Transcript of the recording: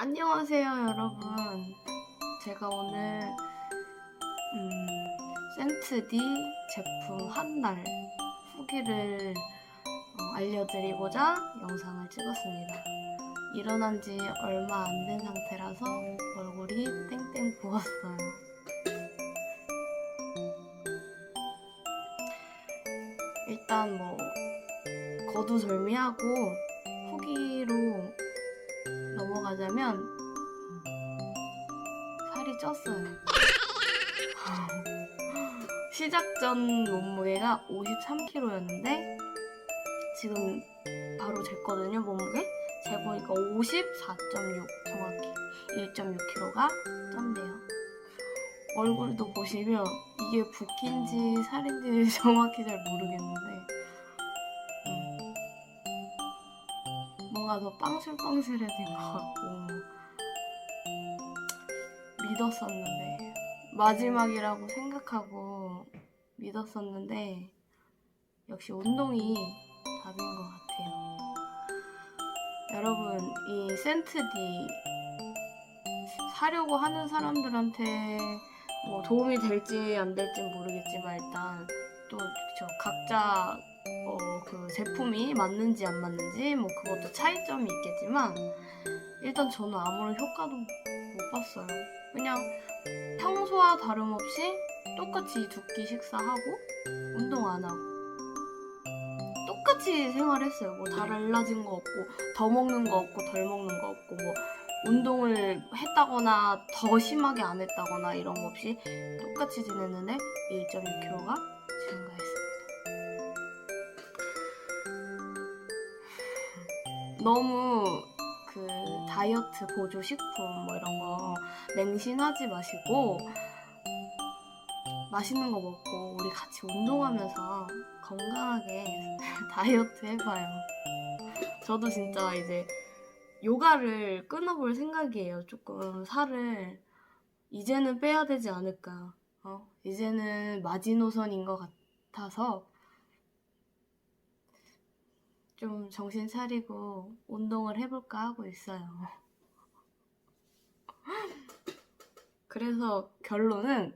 안녕하세요, 여러분. 제가 오늘 음, 센트디 제품 한 달 후기를 어, 알려드리고자 영상을 찍었습니다. 일어난 지 얼마 안 된 상태라서 얼굴이 땡땡 부었어요. 일단 뭐 거두절미하고 후기로 가자면 살이 쪘어요. 시작 전 몸무게가 53kg였는데 지금 바로 쟀거든요 몸무게 재보니까 54.6 정확히 1.6kg가 쪘네요. 얼굴도 보시면 이게 붓기인지 살인지 정확히 잘 모르겠는데 뭔가 더 빵실빵실해진 것 같고 믿었었는데 마지막이라고 생각하고 믿었었는데 역시 운동이 답인 것 같아요. 여러분 이 센트디 사려고 하는 사람들한테 뭐 도움이 될지 안 될지 모르겠지만 일단 또 저 각자 어, 그 제품이 맞는지 안 맞는지 뭐 그것도 차이점이 있겠지만 일단 저는 아무런 효과도 못 봤어요. 그냥 평소와 다름없이 똑같이 두 끼 식사하고 운동 안 하고 똑같이 생활했어요. 뭐 달라진 거 없고 더 먹는 거 없고 덜 먹는 거 없고 뭐 운동을 했다거나 더 심하게 안 했다거나 이런 거 없이 똑같이 지냈는데 1.6kg가 증가했습니 너무 그 다이어트 보조 식품 뭐 이런 거 맹신하지 마시고 맛있는 거 먹고 우리 같이 운동하면서 건강하게 다이어트 해봐요. 저도 진짜 이제 요가를 끊어볼 생각이에요. 조금 살을 이제는 빼야 되지 않을까. 어? 이제는 마지노선인 것 같아서 좀 정신 차리고 운동을 해볼까 하고 있어요. 그래서 결론은